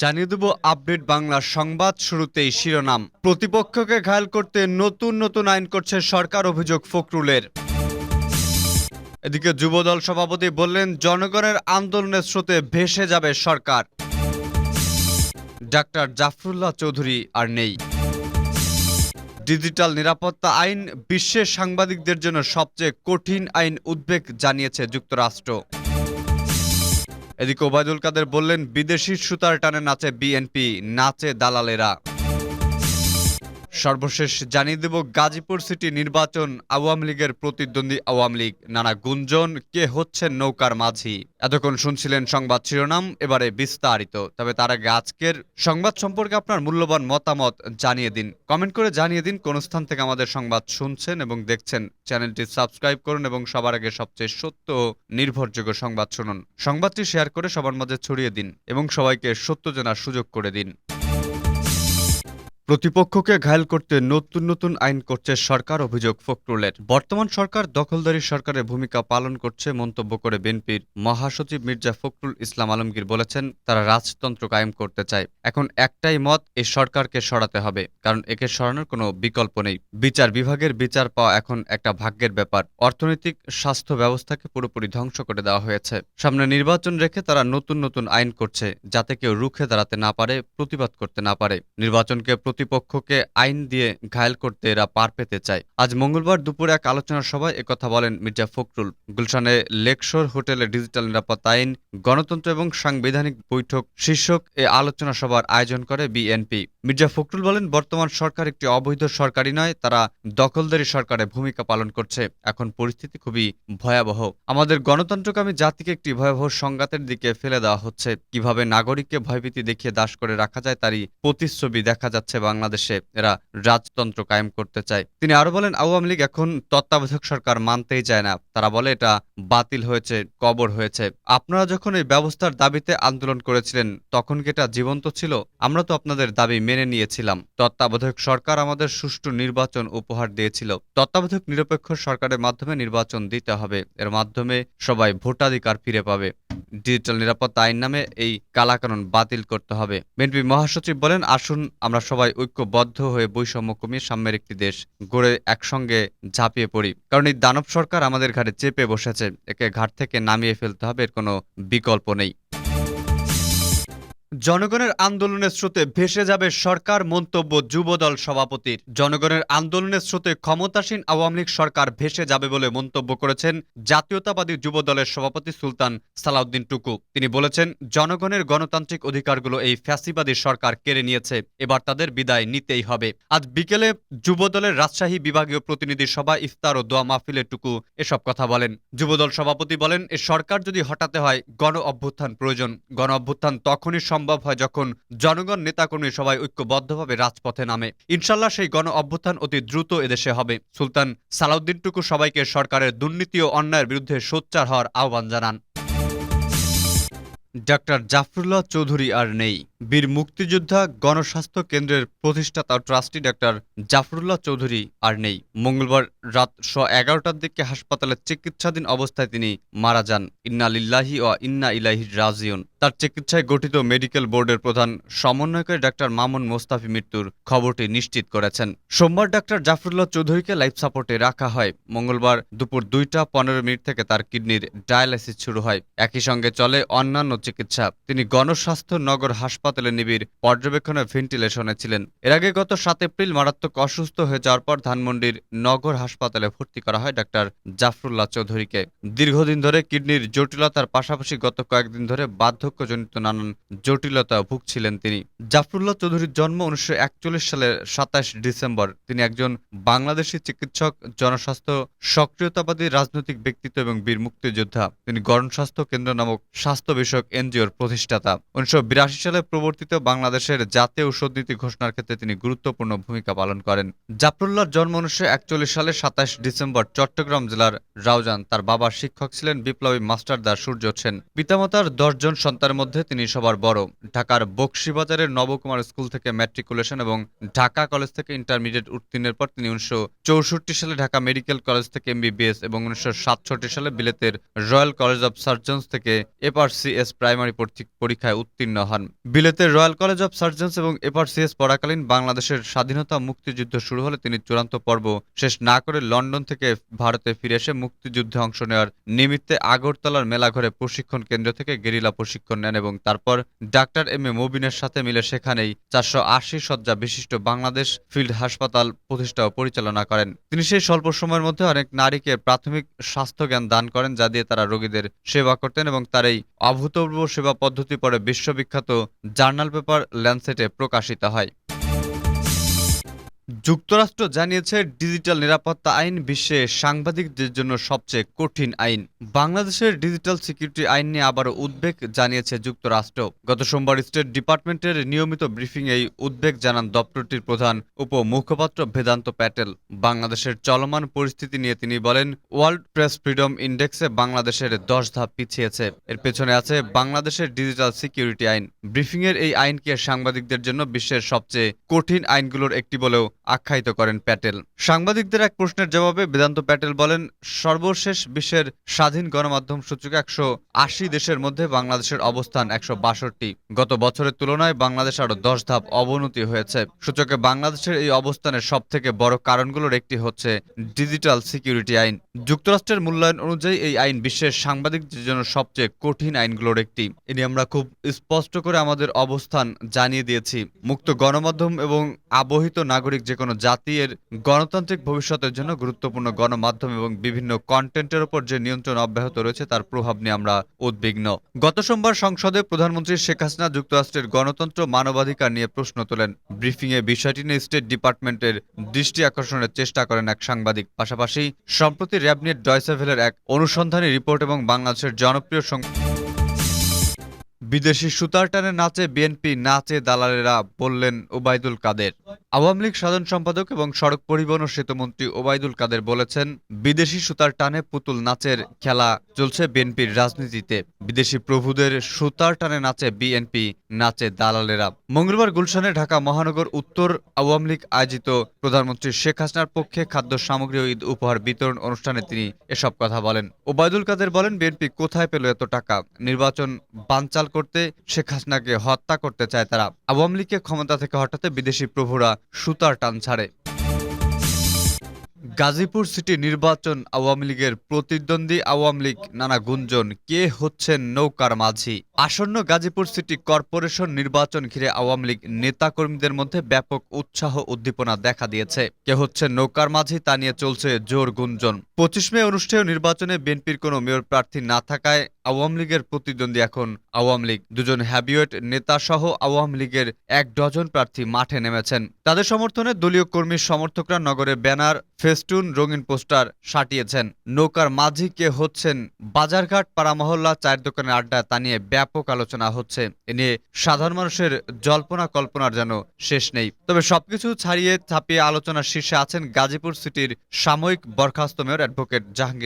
জানিয়ে দেব আপডেট বাংলা সংবাদ শুরুতেই শিরোনাম। প্রতিপক্ষকে ঘায়াল করতে নতুন নতুন আইন করছে সরকার অভিযোগ ফখরুলের। এদিকে যুবদল সভাপতি বললেন, জনগণের আন্দোলনের স্রোতে ভেসে যাবে সরকার। ডাক্তার জাফরুল্লাহ চৌধুরী আর নেই। ডিজিটাল নিরাপত্তা আইন বিশ্বের সাংবাদিকদের জন্য সবচেয়ে কঠিন আইন উদ্বেগ জানিয়েছে যুক্তরাষ্ট্র। এদিকে ওবায়দুল কাদের বললেন বিদেশি সুতার টানে নাচে বিএনপি নাচে দালালেরা। সর্বশেষ জানিয়ে দেব, গাজীপুর সিটি নির্বাচন আওয়ামী লীগের প্রতিদ্বন্দ্বী আওয়ামী লীগ। নানা গুঞ্জন, কে হচ্ছেন নৌকার মাঝি? এতক্ষণ শুনছিলেন সংবাদ শিরোনাম, এবারে বিস্তারিত। তবে তার আগে আজকের সংবাদ সম্পর্কে আপনার মূল্যবান মতামত জানিয়ে দিন। কমেন্ট করে জানিয়ে দিন কোন স্থান থেকে আমাদের সংবাদ শুনছেন এবং দেখছেন। চ্যানেলটি সাবস্ক্রাইব করুন এবং সবার আগে সবচেয়ে সত্য ও নির্ভরযোগ্য সংবাদ শুনুন। সংবাদটি শেয়ার করে সবার মাঝে ছড়িয়ে দিন এবং সবাইকে সত্য জানার সুযোগ করে দিন। প্রতিপক্ষকে ঘায়েল করতে নতুন নতুন আইন করছে সরকার, অভিযোগ ফখরুলের। বর্তমান সরকার দখলদারি সরকারের ভূমিকা পালন করছে মন্তব্য করে বিএনপির মহাসচিব মির্জা ফখরুল ইসলাম আলমগীর বলেছেন, তারা রাজতন্ত্র কায়েম করতে চায়। এখন একটাই মত এই সরকারকে সরাতে হবে, কারণ একে সরানোর কোনো বিকল্প নেই। বিচার বিভাগের বিচার পাওয়া এখন একটা ভাগ্যের ব্যাপার। অর্থনৈতিক স্বাস্থ্য ব্যবস্থাকে পুরোপুরি ধ্বংস করে দেওয়া হয়েছে। সামনে নির্বাচন রেখে তারা নতুন নতুন আইন করছে, যাতে কেউ রুখে দাঁড়াতে না পারে, প্রতিবাদ করতে না পারে। নির্বাচনকে প্রতিপক্ষকে আইন দিয়ে ঘায়েল করতে এরা পার পেতে চায়। আজ মঙ্গলবার দুপুরে এক আলোচনা সভায় একথা বলেন মির্জা ফখরুল। গুলশানে লেকশোর হোটেলে ডিজিটাল নিরাপত্তা আইন, গণতন্ত্র এবং সাংবিধানিক বৈঠক শীর্ষক এ আলোচনা সভার আয়োজন করে বিএনপি। মির্জা ফখরুল বলেন, বর্তমান সরকার একটি অবৈধ সরকারই নয়, তারা দখলদারি সরকারের ভূমিকা পালন করছে। এখন পরিস্থিতি খুবই ভয়াবহ। আমাদের গণতন্ত্রকামী জাতিকে একটি ভয়াবহ সংঘাতের দিকে ফেলে দেওয়া হচ্ছে। কীভাবে নাগরিককে ভয়ভীতি দেখিয়ে দাস করে রাখা যায়, তারই প্রতিচ্ছবি দেখা যাচ্ছে বাংলাদেশে এরা রাজতন্ত্র কায়েম করতে চায়। তিনি আরও বলেন, আওয়ামী লীগ এখন তত্ত্বাবধায়ক সরকার মানতেই চায় না। তারা বলে, এটা বাতিল হয়েছে, কবর হয়েছে। আপনারা যখন এই ব্যবস্থার দাবিতে আন্দোলন করেছিলেন, তখন কি এটা জীবন্ত ছিল? আমরা তো আপনাদের দাবি মেনে নিয়েছিলাম। তত্ত্বাবধায়ক সরকার আমাদের সুষ্ঠু নির্বাচন উপহার দিয়েছিল। তত্ত্বাবধায়ক নিরপেক্ষ সরকারের মাধ্যমে নির্বাচন দিতে হবে। এর মাধ্যমে সবাই ভোটাধিকার ফিরে পাবে। ডিজিটাল নিরাপত্তা আইন নামে এই কালাকানুন বাতিল করতে হবে। বিএনপি মহাসচিব বলেন, আসুন আমরা সবাই ঐক্যবদ্ধ হয়ে বৈষম্য কমিয়ে সাম্যের একটি দেশ গড়ে একসঙ্গে ঝাঁপিয়ে পড়ি। কারণ এই দানব সরকার আমাদের ঘাটে চেপে বসেছে, একে ঘাট থেকে নামিয়ে ফেলতে হবে এর কোনো বিকল্প নেই। জনগণের আন্দোলনের স্রোতে ভেসে যাবে সরকার মন্তব্য যুবদল সভাপতির। জনগণের আন্দোলনের স্রোতে ক্ষমতাসীন আওয়ামী লীগ সরকার ভেসে যাবে বলে মন্তব্য করেছেন জাতীয়তাবাদী যুবদলের সভাপতি সুলতান সালাউদ্দিন টুকু। তিনি বলেছেন, জনগণের গণতান্ত্রিক অধিকারগুলো এই ফ্যাসিবাদী সরকার কেড়ে নিয়েছে, এবার তাদের বিদায় নিতেই হবে। আজ বিকেলে যুবদলের রাজশাহী বিভাগীয় প্রতিনিধি সভা ইফতার ও দোয়া মাহফিলে টুকু এসব কথা বলেন। যুবদল সভাপতি বলেন, এ সরকার যদি হটাতে হয়, গণ অভ্যুত্থান প্রয়োজন। গণ অভ্যুত্থান তখনই সম্ভব হয় যখন জনগণ নেতাকর্মী সবাই ঐক্যবদ্ধভাবে রাজপথে নামে। ইনশাল্লাহ সেই গণ অভ্যুত্থান অতি দ্রুত এদেশে হবে। সুলতান সালাউদ্দিন টুকু সবাইকে সরকারের দুর্নীতি ও অন্যায়ের বিরুদ্ধে সোচ্চার হওয়ার আহ্বান জানান। ডাক্তার জাফরুল্লাহ চৌধুরী আর নেই। বীর মুক্তিযোদ্ধা গণস্বাস্থ্য কেন্দ্রের প্রতিষ্ঠাতা ট্রাস্টি ডাক্তার জাফরুল্লাহ চৌধুরী আর নেই। মঙ্গলবার রাত স এগারোটার দিকে হাসপাতালে চিকিৎসাধীন অবস্থায় তিনি মারা যান। ইন্না লিল্লাহি ও ইন্না ইলাহি রাজিউন। তার চিকিৎসায় গঠিত মেডিকেল বোর্ডের প্রধান সমন্বয়কারী ডাক্তার মামুন মোস্তাফি মৃত্যুর খবরটি নিশ্চিত করেছেন। সোমবার ডাক্তার জাফরুল্লাহ চৌধুরীকে লাইফ সাপোর্টে রাখা হয়। মঙ্গলবার দুপুর দুইটা পনেরো মিনিট থেকে তার কিডনির ডায়ালাইসিস শুরু হয়। একই সঙ্গে চলে অন্যান্য চিকিৎসা। তিনি গণস্বাস্থ্য নগর হাসপাতালে নিবিড় পর্যবেক্ষণে ভেন্টিলেশনে ছিলেন। এর আগে গত সাত এপ্রিল মারাত্মক অসুস্থ হয়ে যাওয়ার পর ধানমন্ডির নগর হাসপাতালে ভর্তি করা হয় ডাক্তার জাফরুল্লাহ চৌধুরীকে। দীর্ঘদিন ধরে কিডনির জটিলতার পাশাপাশি গত কয়েকদিন ধরে বার্ধক্যজনিত নানান জটিলতা ভুগছিলেন তিনি। জাফরুল্লাহ চৌধুরীর জন্ম উনিশশো সালের সাতাশ ডিসেম্বর। তিনি একজন বাংলাদেশি চিকিৎসক, জনস্বাস্থ্য, সক্রিয়তাবাদী রাজনৈতিক ব্যক্তিত্ব এবং বীর মুক্তিযোদ্ধা। তিনি গণস্বাস্থ্য কেন্দ্র নামক স্বাস্থ্য বিষয়ক এনজিওর প্রতিষ্ঠাতা। উনিশশো সালে প্রবর্তিত বাংলাদেশের জাতীয় ঔষধ নীতি ঘোষণার ক্ষেত্রে তিনি গুরুত্বপূর্ণ ভূমিকা পালন করেন। জাফরুল্লাহর জন্ম উনিশশো একচল্লিশ সালে সাতাশ ডিসেম্বর চট্টগ্রাম জেলার রাউজান। তার বাবা শিক্ষক ছিলেন বিপ্লবী মাস্টারদা সূর্য সেন। পিতামাতার দশজন সন্তান সন্তানের মধ্যে তিনি সবার বড়। ঢাকার বক্সিবাজারের নবকুমার স্কুল থেকে ম্যাট্রিকুলেশন এবং ঢাকা কলেজ থেকে ইন্টারমিডিয়েট উত্তীর্ণের পর তিনি উনিশশো চৌষট্টি সালে ঢাকা মেডিকেল কলেজ থেকে এমবিবিএস এবং উনিশশো সাতষট্টি সালে বিলেতের রয়্যাল কলেজ অব সার্জনস থেকে এপারসিএস প্রাইমারি পরীক্ষা- পরীক্ষায় উত্তীর্ণ হন। বিলেতের রয়্যাল কলেজ অব সার্জনস এবং এপারসিএস পড়াকালীন বাংলাদেশের স্বাধীনতা মুক্তিযুদ্ধ শুরু হলে তিনি চূড়ান্ত পর্ব শেষ না করে লন্ডন থেকে ভারতে ফিরে এসে মুক্তিযুদ্ধে অংশ নেওয়ার নিমিত্তে আগরতলার মেলাঘরে প্রশিক্ষণ কেন্দ্র থেকে গেরিলা প্রশিক্ষণ নেন এবং তারপর ডাক্তার এম এ মুবিনের সাথে মিলে সেখানেই চারশো আশি শয্যা বিশিষ্ট বাংলাদেশ ফিল্ড হাসপাতাল প্রতিষ্ঠা ও পরিচালনা করেন। তিনি সেই স্বল্প সময়ের মধ্যে অনেক নারীকে প্রাথমিক স্বাস্থ্য জ্ঞান দান করেন, যা দিয়ে তারা রোগীদের সেবা করতেন এবং তার এই অভূতপূর্ব সেবা পদ্ধতি পরে বিশ্ববিখ্যাত জার্নাল পেপার ল্যান্ডসেটে প্রকাশিত হয়। যুক্তরাষ্ট্র জানিয়েছে, ডিজিটাল নিরাপত্তা আইন বিশ্বে সাংবাদিকদের জন্য সবচেয়ে কঠিন আইন। বাংলাদেশের ডিজিটাল সিকিউরিটি আইন নিয়ে আবারও উদ্বেগ জানিয়েছে যুক্তরাষ্ট্র। গত সোমবার স্টেট ডিপার্টমেন্টের নিয়মিত ব্রিফিং এই উদ্বেগ জানান দপ্তরটির প্রধান উপ মুখপাত্র বেদান্ত প্যাটেল। বাংলাদেশের চলমান পরিস্থিতি নিয়ে তিনি বলেন, ওয়ার্ল্ড প্রেস ফ্রিডম ইন্ডেক্সে বাংলাদেশের দশ ধাপ পিছিয়েছে। এর পেছনে আছে বাংলাদেশের ডিজিটাল সিকিউরিটি আইন। ব্রিফিংয়ের এই আইনকে সাংবাদিকদের জন্য বিশ্বের সবচেয়ে কঠিন আইনগুলোর একটি বলেও আখ্যায়িত করেন প্যাটেল। সাংবাদিকদের এক প্রশ্নের জবাবে বেদান্ত প্যাটেল বলেন, সর্বশেষ বিশ্বের স্বাধীন গণমাধ্যম সূচকে একশো আশি দেশের মধ্যে বাংলাদেশের অবস্থান একশো বাষট্টি। গত বছরের তুলনায় বাংলাদেশ আরও দশ ধাপ অবনতি হয়েছে। সূচকে বাংলাদেশের এই অবস্থানের সব থেকে বড় কারণগুলোর একটি হচ্ছে ডিজিটাল সিকিউরিটি আইন। যুক্তরাষ্ট্রের মূল্যায়ন অনুযায়ী এই আইন বিশ্বের সাংবাদিকদের জন্য সবচেয়ে কঠিন আইনগুলোর একটি। এ আমরা খুব স্পষ্ট করে আমাদের অবস্থান জানিয়ে দিয়েছি। মুক্ত গণমাধ্যম এবং আবহিত নাগরিক যে কোনো জাতি এর গণতান্ত্রিক ভবিষ্যতের জন্য গুরুত্বপূর্ণ গণমাধ্যম এবং বিভিন্ন কন্টেন্টের উপর যে নিয়ন্ত্রণ অব্যাহত রয়েছে, তার প্রভাব নিয়ে আমরা উদ্বিগ্ন। গত সোমবার সংসদে প্রধানমন্ত্রী শেখ হাসিনা যুক্তরাষ্ট্রের গণতন্ত্র মানবাধিকার নিয়ে প্রশ্ন তোলেন। ব্রিফিংয়ে বিষয়টি নিয়ে স্টেট ডিপার্টমেন্টের দৃষ্টি আকর্ষণের চেষ্টা করেন এক সাংবাদিক। পাশাপাশি সম্প্রতি র্যাবনেট ডয়সেভেলের এক অনুসন্ধানী রিপোর্ট এবং বাংলাদেশের জনপ্রিয় বিদেশি সুতার টানে নাচে বিএনপি নাচে দালালেরা বললেন ওবায়দুল কাদের। আওয়ামী লীগ সাধারণ সম্পাদক এবং সড়ক পরিবহন ও সেতুমন্ত্রী ওবায়দুল কাদের বলেছেন, বিদেশি সুতার টানে পুতুল নাচের খেলা চলছে বিএনপির রাজনীতিতে। বিদেশি প্রভুদের সুতার টানে নাচে বিএনপি, নাচে দালালেরা। মঙ্গলবার গুলশানে ঢাকা মহানগর উত্তর আওয়ামী লীগ আয়োজিত প্রধানমন্ত্রী শেখ হাসিনার পক্ষে খাদ্য সামগ্রী ও ঈদ উপহার বিতরণ অনুষ্ঠানে তিনি এসব কথা বলেন। ওবায়দুল কাদের বলেন, বিএনপি কোথায় পেল এত টাকা? নির্বাচন বানচাল করতে শেখ হাসিনাকে হত্যা করতে চায় তারা। আওয়ামী লীগকে ক্ষমতা থেকে হটাতে বিদেশি প্রভুরা সুতার টান ছাড়ে। গাজীপুর সিটি নির্বাচন আওয়ামী লীগের প্রতিদ্বন্দ্বী আওয়ামী লীগ নানা গুঞ্জন, কে হচ্ছেন নৌকার মাঝি? আসন্ন গাজীপুর সিটি কর্পোরেশন নির্বাচন ঘিরে আওয়ামী লীগ নেতাকর্মীদের মধ্যে ব্যাপক উৎসাহ উদ্দীপনা দেখা দিয়েছে। কে হচ্ছে নৌকার মাঝি তা নিয়ে চলছে জোর গুঞ্জন। পঁচিশ মে অনুষ্ঠেয় নির্বাচনে বিএনপির কোনো মেয়র প্রার্থী না থাকায় আওয়ামী লীগের প্রতিদ্বন্দ্বী এখন আওয়ামী লীগ। দুজন হ্যাবিয়েট নেতা সহ আওয়ামী লীগের এক ডজন প্রার্থী মাঠে নেমেছেন। তাদের সমর্থনে দলীয় কর্মী সমর্থকরা নগরে ব্যানার, ফেস্টুন, রঙিন পোস্টার সাটিয়েছেন। নৌকার মাঝি কে হচ্ছেন বাজারঘাট পাড়া মহল্লা চায়ের দোকানের আড্ডা, তা নিয়ে ব্যাপক আলোচনা হচ্ছে। এ নিয়ে সাধারণ মানুষের জল্পনা কল্পনার যেন শেষ নেই। তবে সবকিছু ছাড়িয়ে ছাপিয়ে আলোচনার শীর্ষে আছেন গাজীপুর সিটির সাময়িক বরখাস্ত মেয়র অ্যাডভোকেট জাহাঙ্গীর।